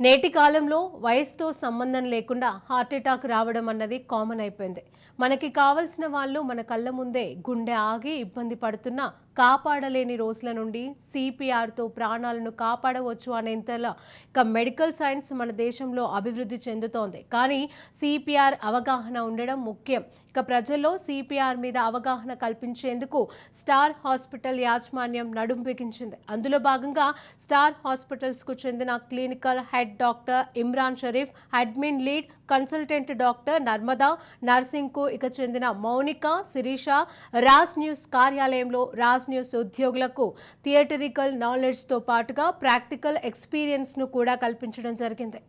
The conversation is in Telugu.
నేటి కాలంలో వయసుతో సంబంధం లేకుండా హార్ట్ అటాక్ రావడం అన్నది కామన్ అయిపోయింది. మనకి కావలసిన వాళ్ళు మన కళ్ళ ముందే గుండె ఆగి ఇబ్బంది పడుతున్నా కాపాడలేని రోజుల నుండి సిపిఆర్తో ప్రాణాలను కాపాడవచ్చు అనేంతలా ఇక మెడికల్ సైన్స్ మన దేశంలో అభివృద్ధి చెందుతోంది. కానీ సిపిఆర్ అవగాహన ఉండడం ముఖ్యం. ఇక ప్రజల్లో సిపిఆర్ మీద అవగాహన కల్పించేందుకు స్టార్ హాస్పిటల్ యాజమాన్యం నడుం బిగించింది. అందులో భాగంగా స్టార్ హాస్పిటల్స్కు చెందిన clinical head head doctor Imran Sharif admin lead consultant doctor Narmada నర్సింగ్కు ఇక చెందిన మౌనిక శిరీష రాజ్ న్యూస్ కార్యాలయంలో రాజ్ న్యూస్ ఉద్యోగులకు థియేటరికల్ నాలెడ్జ్తో పాటుగా ప్రాక్టికల్ ఎక్స్పీరియన్స్ను కూడా కల్పించడం జరిగింది.